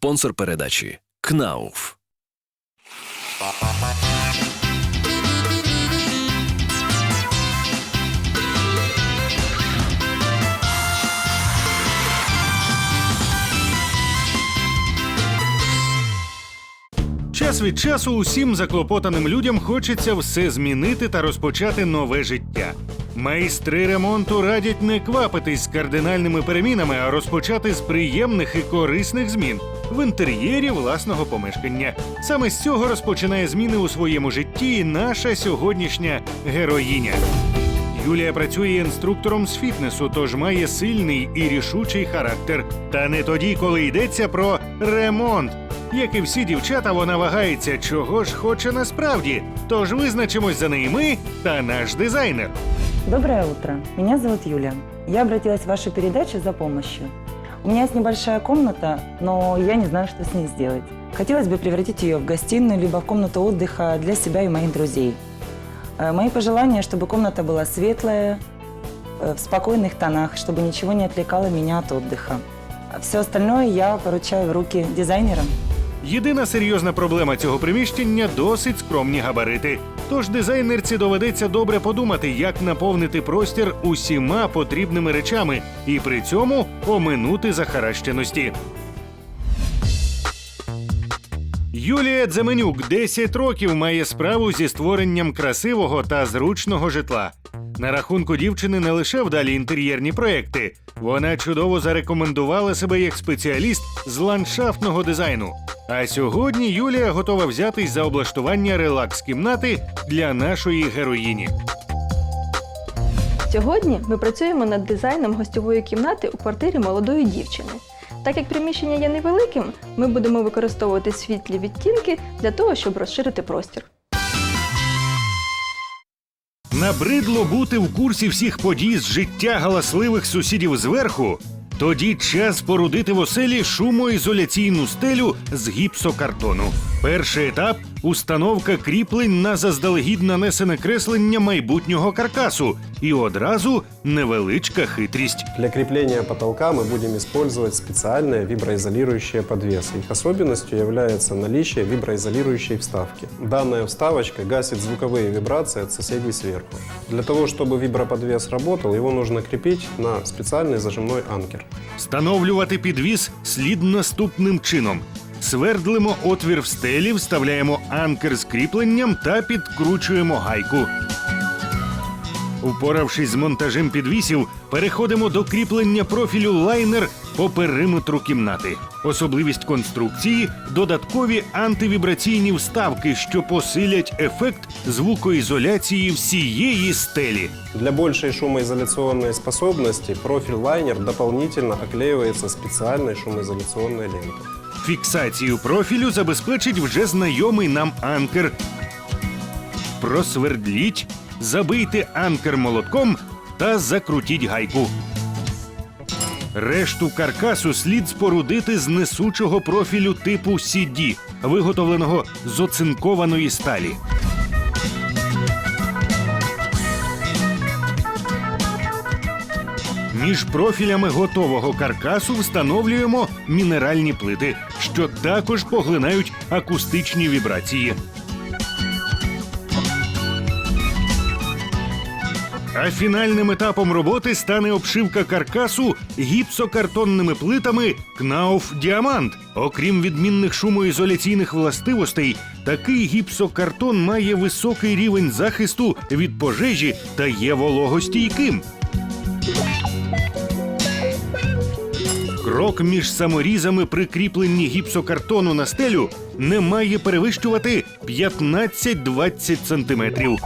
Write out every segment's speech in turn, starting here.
Спонсор передачі КНАУФ. Час від часу усім заклопотаним людям хочеться все змінити та розпочати нове життя. Майстри ремонту радять не квапитись з кардинальними перемінами, а розпочати з приємних і корисних змін в інтер'єрі власного помешкання. Саме з цього розпочинає зміни у своєму житті наша сьогоднішня героїня. Юлія працює інструктором з фітнесу, тож має сильний і рішучий характер. Та не тоді, коли йдеться про ремонт. Як і всі дівчата, вона вагається, чого ж хоче насправді. Тож визначимось за неї ми та наш дизайнер. Доброе утро. Меня зовут Юля. Я обратилась в вашу передачу за помощью. У меня есть небольшая комната, но я не знаю, что с ней сделать. Хотелось бы превратить ее в гостиную, либо в комнату отдыха для себя и моих друзей. Э, Мои пожелания, чтобы комната была светлая, э, в спокойных тонах, чтобы ничего не отвлекало меня от отдыха. Все остальное я поручаю в руки дизайнерам. Єдина серйозна проблема цього приміщення досить скромні габарити. Тож дизайнерці доведеться добре подумати, як наповнити простір усіма потрібними речами і при цьому оминути захаращеності. Юлія Дземенюк 10 років має справу зі створенням красивого та зручного житла. На рахунку дівчини не лише вдалі інтер'єрні проекти. Вона чудово зарекомендувала себе як спеціаліст з ландшафтного дизайну. А сьогодні Юлія готова взятись за облаштування релакс-кімнати для нашої героїні. Сьогодні ми працюємо над дизайном гостьової кімнати у квартирі молодої дівчини. Так як приміщення є невеликим, ми будемо використовувати світлі відтінки для того, щоб розширити простір. Набридло бути в курсі всіх подій з життя галасливих сусідів зверху. Тоді час порудити в оселі шумоізоляційну стелю з гіпсокартону. Перший етап установка кріплень на заздалегідь нанесене креслення майбутнього каркасу і одразу невеличка хитрість. Для крепления потолка мы будем использовать специальные виброизолирующие подвесы. Их особенностью является наличие виброизолирующей вставки. Данная вставочка гасит звуковые вибрации от соседей сверху. Для того, чтобы виброподвес работал, его нужно крепить на специальный зажимной анкер. Встановлювати підвіс слід наступним чином. Свердлимо отвір в стелі, вставляємо анкер з кріпленням та підкручуємо гайку. Упоравшись з монтажем підвісів, переходимо до кріплення профілю лайнер по периметру кімнати. Особливість конструкції додаткові антивібраційні вставки, що посилять ефект звукоізоляції всієї стелі. Для большей шумоизоляционной способности профиль лайнер дополнительно оклеивается специальной шумоизоляционной лентой. Фіксацію профілю забезпечить вже знайомий нам анкер. Просвердліть, забийте анкер молотком та закрутіть гайку. Решту каркасу слід спорудити з несучого профілю типу CD, виготовленого з оцинкованої сталі. Між профілями готового каркасу встановлюємо мінеральні плити, що також поглинають акустичні вібрації. А фінальним етапом роботи стане обшивка каркасу гіпсокартонними плитами Кнауф Діамант. Окрім відмінних шумоізоляційних властивостей, такий гіпсокартон має високий рівень захисту від пожежі та є вологостійким. Крок між саморізами при кріпленні гіпсокартону на стелю не має перевищувати 15-20 сантиметрів.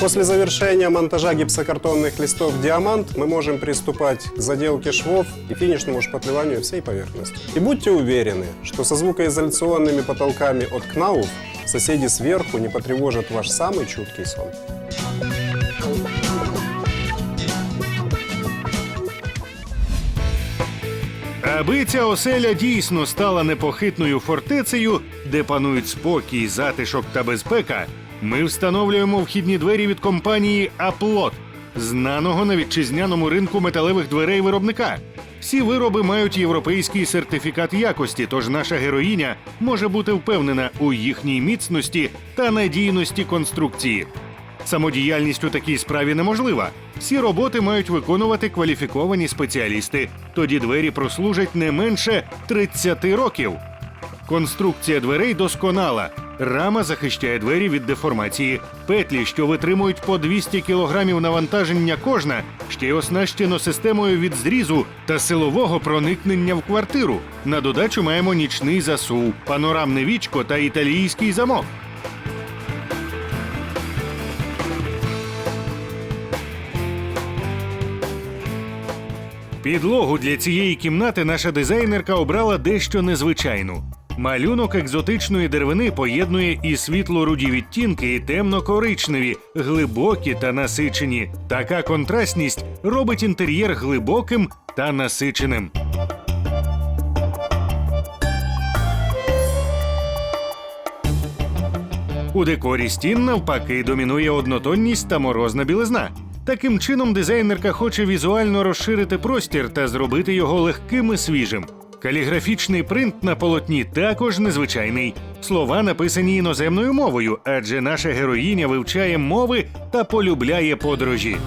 После завершения монтажа гипсокартонных листов «Диамант» мы можем приступать к заделке швов и финишному шпатлеванию всей поверхности. И будьте уверены, что со звукоизоляционными потолками от КНАУФ соседи сверху не потревожат ваш самый чуткий сон. Аби ця оселя дійсно стала непохитною фортецею, де панують спокій, затишок та безпека, ми встановлюємо вхідні двері від компанії Аплот, знаного на вітчизняному ринку металевих дверей виробника. Всі вироби мають європейський сертифікат якості, тож наша героїня може бути впевнена у їхній міцності та надійності конструкції. Самодіяльність у такій справі неможлива. Всі роботи мають виконувати кваліфіковані спеціалісти. Тоді двері прослужать не менше 30 років. Конструкція дверей досконала. Рама захищає двері від деформації. Петлі, що витримують по 200 кілограмів навантаження кожна, ще й оснащено системою від зрізу та силового проникнення в квартиру. На додачу маємо нічний засув, панорамне вічко та італійський замок. Підлогу для цієї кімнати наша дизайнерка обрала дещо незвичайну. Малюнок екзотичної деревини поєднує і світло-руді відтінки, і темно-коричневі, глибокі та насичені. Така контрастність робить інтер'єр глибоким та насиченим. У декорі стін навпаки домінує однотонність та морозна білизна. Таким чином, дизайнерка хоче візуально розширити простір та зробити його легким і свіжим. Каліграфічний принт на полотні також незвичайний. Слова написані іноземною мовою, адже наша героїня вивчає мови та полюбляє подорожі.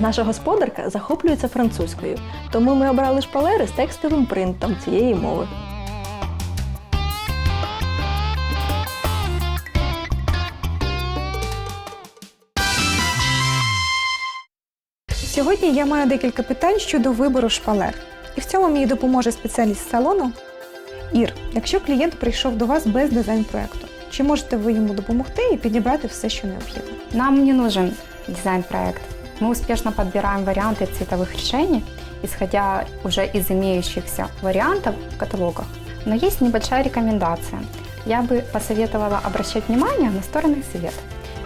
Наша господарка захоплюється французькою, тому ми обрали шпалери з текстовим принтом цієї мови. Сьогодні я маю декілька питань щодо вибору шпалер. І в цьому мені допоможе спеціаліст салону. Ір, якщо клієнт прийшов до вас без дизайн-проекту, чи можете ви йому допомогти і підібрати все, що необхідно? Нам не нужен дизайн-проект. Мы успешно подбираем варианты цветовых решений, исходя уже из имеющихся вариантов в каталогах. Но есть небольшая рекомендация. Я бы посоветовала обращать внимание на стороны света.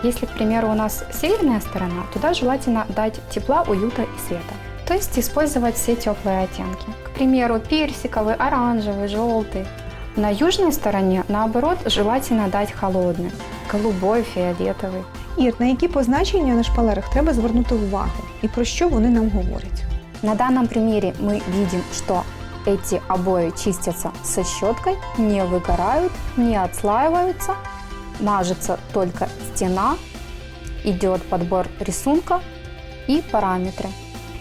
Если, к примеру, у нас северная сторона, туда желательно дать тепла, уюта и света. То есть использовать все теплые оттенки. К примеру, персиковый, оранжевый, желтый. На южной стороне, наоборот, желательно дать холодный. Голубой, фиолетовый. Ір, на які позначення на шпалерах треба звернути увагу і про що вони нам говорять? На данном примере мы видим, что эти обои чистятся со щеткой, не выгорают, не отслаиваются, мажется только стена, идет подбор рисунка и параметры.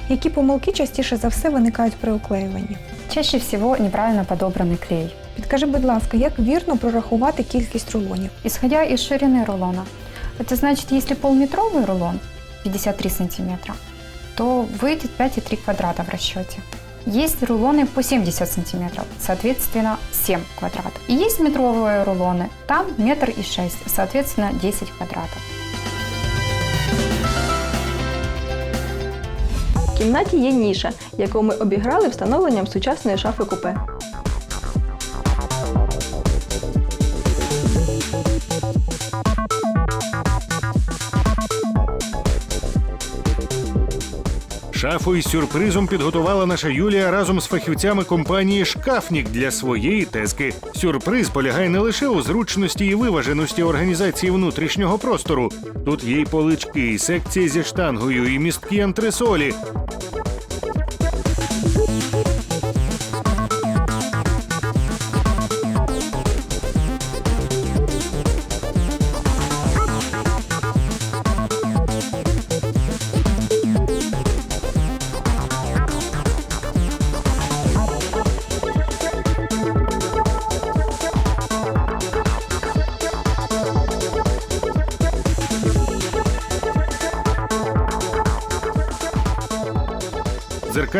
Які помилки частіше за все виникають при оклеюванні? Чаще всего неправильно подобранный клей. Підкажи, будь ласка, як вірно прорахувати кількість рулонів? Исходя из ширины рулона, это значит, если полметровый рулон 53 сантиметра, то выйдет 5,3 квадрата в расчете. Есть рулоны по 70 сантиметров, соответственно 7 квадратов. И есть метровые рулоны, там метр и 6, соответственно 10 квадратов. В кімнаті є ніша, яку ми обіграли встановленням сучасної шафи купе. Шафу із сюрпризом підготувала наша Юлія разом з фахівцями компанії Шкафнік для своєї тески. Сюрприз полягає не лише у зручності і виваженості організації внутрішнього простору. Тут є й полички, і секції зі штангою, і містки антресолі.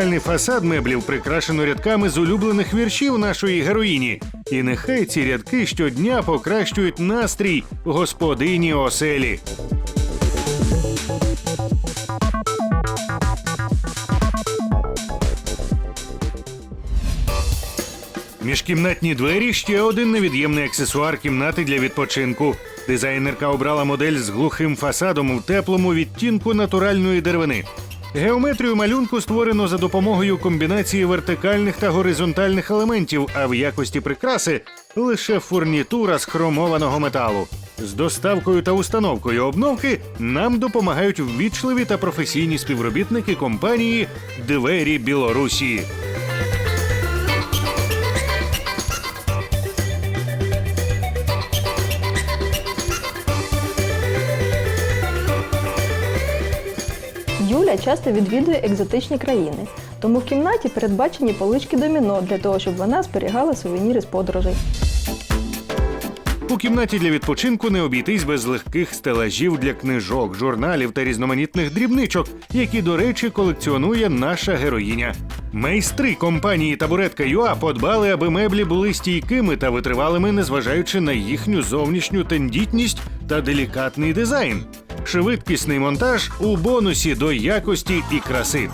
Дзеркальний фасад меблів прикрашено рядками з улюблених віршів нашої героїні. І нехай ці рядки щодня покращують настрій господині оселі. Міжкімнатні двері ще один невід'ємний аксесуар кімнати для відпочинку. Дизайнерка обрала модель з глухим фасадом у теплому відтінку натуральної деревини. Геометрію малюнку створено за допомогою комбінації вертикальних та горизонтальних елементів, а в якості прикраси лише фурнітура з хромованого металу. З доставкою та установкою обновки нам допомагають ввічливі та професійні співробітники компанії Двері Білорусі. Юля часто відвідує екзотичні країни, тому в кімнаті передбачені полички доміно для того, щоб вона зберігала сувеніри з подорожей. У кімнаті для відпочинку не обійтись без легких стелажів для книжок, журналів та різноманітних дрібничок, які, до речі, колекціонує наша героїня. Майстри компанії Табуретка ЮА подбали, аби меблі були стійкими та витривалими, незважаючи на їхню зовнішню тендітність та делікатний дизайн. Швидкісний монтаж у бонусі до якості і краси.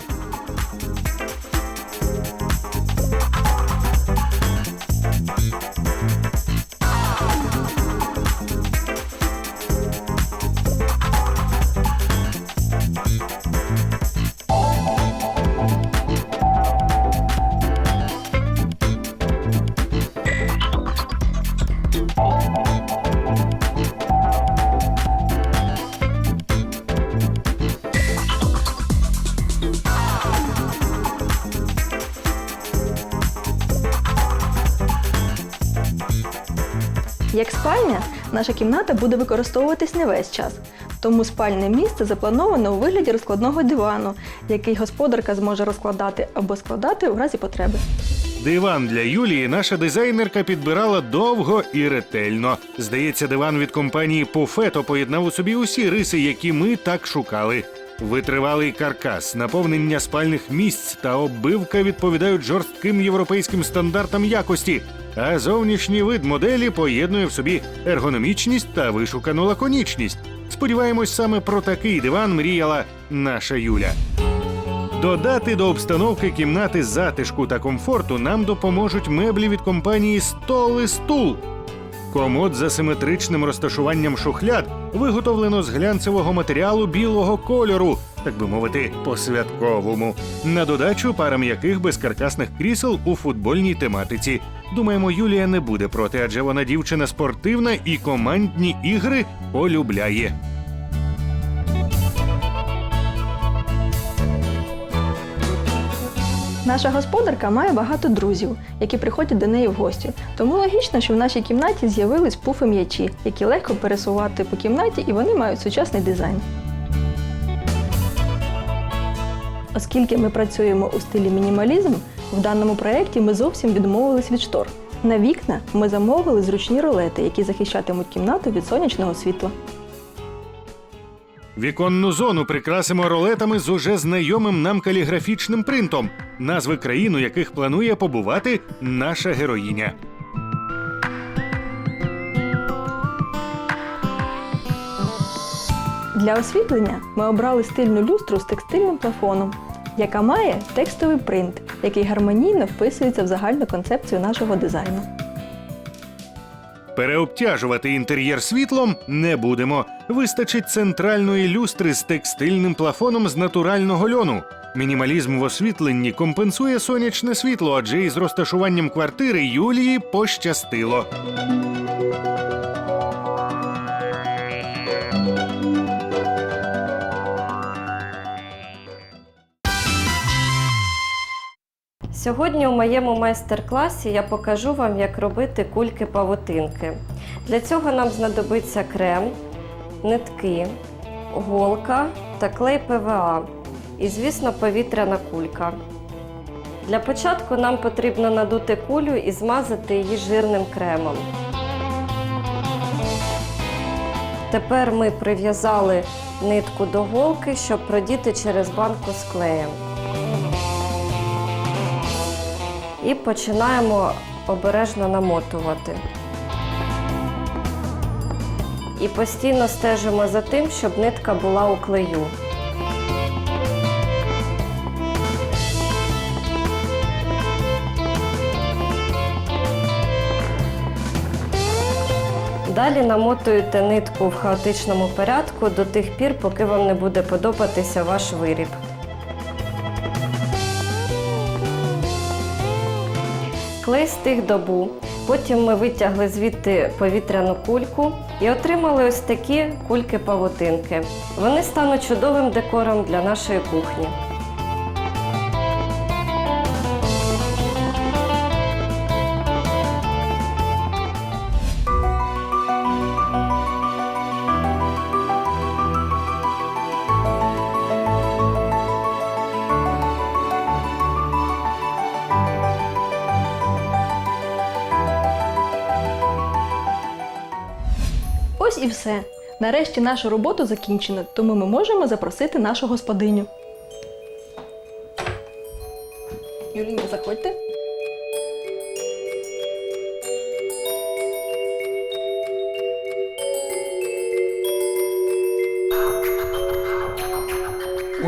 Як спальня, наша кімната буде використовуватись не весь час. Тому спальне місце заплановано у вигляді розкладного дивану, який господарка зможе розкладати або складати у разі потреби. Диван для Юлії наша дизайнерка підбирала довго і ретельно. Здається, диван від компанії Пуфето поєднав у собі усі риси, які ми так шукали. Витривалий каркас, наповнення спальних місць та оббивка відповідають жорстким європейським стандартам якості. А зовнішній вид моделі поєднує в собі ергономічність та вишукану лаконічність. Сподіваємось, саме про такий диван мріяла наша Юля. Додати до обстановки кімнати затишку та комфорту нам допоможуть меблі від компанії Стол і Стул. Комод з асиметричним розташуванням шухляд виготовлено з глянцевого матеріалу білого кольору, так би мовити, по-святковому. На додачу пара м'яких безкаркасних крісел у футбольній тематиці. Думаємо, Юлія не буде проти, адже вона дівчина спортивна і командні ігри полюбляє. Наша господарка має багато друзів, які приходять до неї в гості. Тому логічно, що в нашій кімнаті з'явились пуфи м'ячі, які легко пересувати по кімнаті і вони мають сучасний дизайн. Оскільки ми працюємо у стилі мінімалізм, в даному проєкті ми зовсім відмовились від штор. На вікна ми замовили зручні ролети, які захищатимуть кімнату від сонячного світла. Віконну зону прикрасимо ролетами з уже знайомим нам каліграфічним принтом, назви країн, у яких планує побувати наша героїня. Для освітлення ми обрали стильну люстру з текстильним плафоном, яка має текстовий принт, який гармонійно вписується в загальну концепцію нашого дизайну. Переобтяжувати інтер'єр світлом не будемо. Вистачить центральної люстри з текстильним плафоном з натурального льону. Мінімалізм в освітленні компенсує сонячне світло, адже із розташуванням квартири Юлії пощастило. Сьогодні у моєму майстер-класі я покажу вам, як робити кульки-павутинки. Для цього нам знадобиться крем, нитки, голка та клей ПВА і, звісно, повітряна кулька. Для початку нам потрібно надути кулю і змазати її жирним кремом. Тепер ми прив'язали нитку до голки, щоб продіти через банку з клеєм. І починаємо обережно намотувати. І постійно стежимо за тим, щоб нитка була у клею. Далі намотуєте нитку в хаотичному порядку до тих пір, поки вам не буде подобатися ваш виріб. Клей стих добу. Потім ми витягли звідти повітряну кульку і отримали ось такі кульки-павутинки. Вони стануть чудовим декором для нашої кухні. Все. Нарешті нашу роботу закінчено, тому ми можемо запросити нашу господиню. Юлінька, заходьте.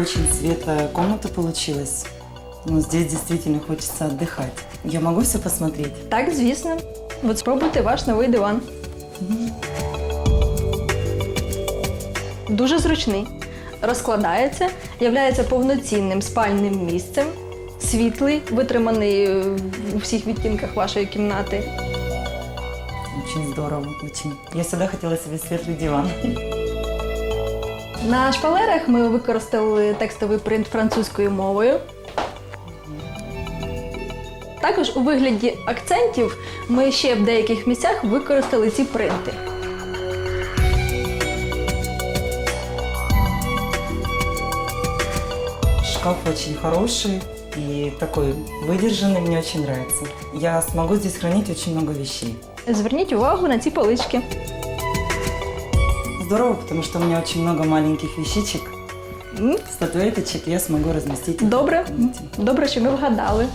Очень светлая комната получилась. Ну, здесь действительно хочется отдыхать. Я могу все посмотреть? Так, звісно. От спробуйте ваш новий диван. Дуже зручний. Розкладається, являється повноцінним спальним місцем, світлий, витриманий е, у всіх відтінках вашої кімнати. Очень здорово, очень. Я всегда хотела себе светлый диван. На шпалерах ми використали текстовий принт французькою мовою. Також у вигляді акцентів ми ще в деяких місцях використали ці принти. Шкаф очень хороший и такой выдержанный, мне очень нравится. Я смогу здесь хранить очень много вещей. Зверніть увагу на ці полички. Здорово, потому что у меня очень много маленьких вещичек, М, статуэточек, я смогу разместить. их Добре. в комнате. Добре, що ми вгадали.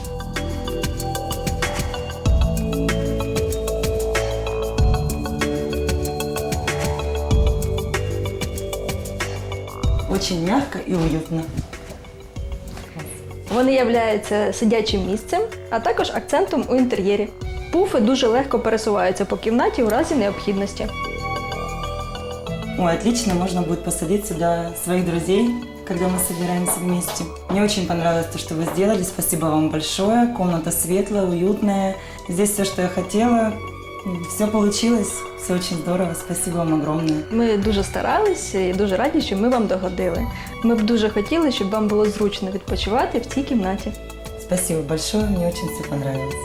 Очень мягко и уютно. Вони являються сидячим місцем, а також акцентом у інтер'єрі. Пуфи дуже легко пересуваються по кімнаті у разі необхідності. Ой, отлично, можно будет посадить сюда своих друзей, когда мы собираемся вместе. Мне очень понравилось то, что вы сделали. Спасибо вам большое. Комната светлая, уютная. Здесь все, что я хотела. Все получилось. Все очень здорово. Спасибо вам огромное. Ми дуже старалися і дуже раді, що ми вам догодили. Ми б дуже хотіли, щоб вам було зручно відпочивати в цій кімнаті. Спасибо большое. Мне очень все понравилось.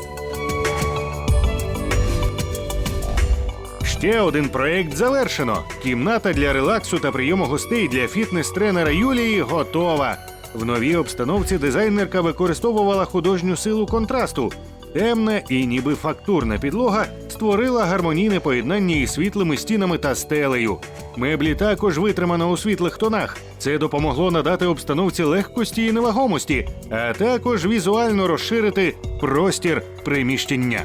Ще один проект завершено. Кімната для релаксу та прийому гостей для фітнес-тренера Юлії готова. В новій обстановці дизайнерка використовувала художню силу контрасту. Темна і ніби фактурна підлога створила гармонійне поєднання із світлими стінами та стелею. Меблі також витримано у світлих тонах. Це допомогло надати обстановці легкості і невагомості, а також візуально розширити простір приміщення.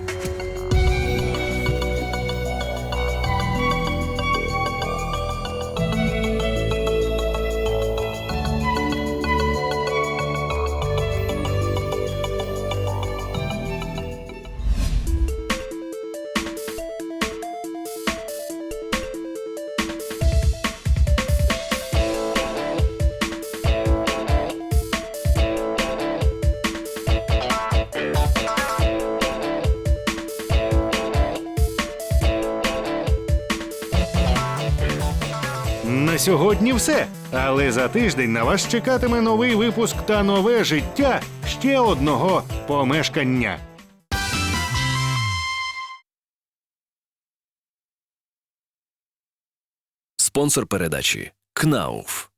Сьогодні все. Але за тиждень на вас чекатиме новий випуск та нове життя ще одного помешкання. Спонсор передачі КНАУФ.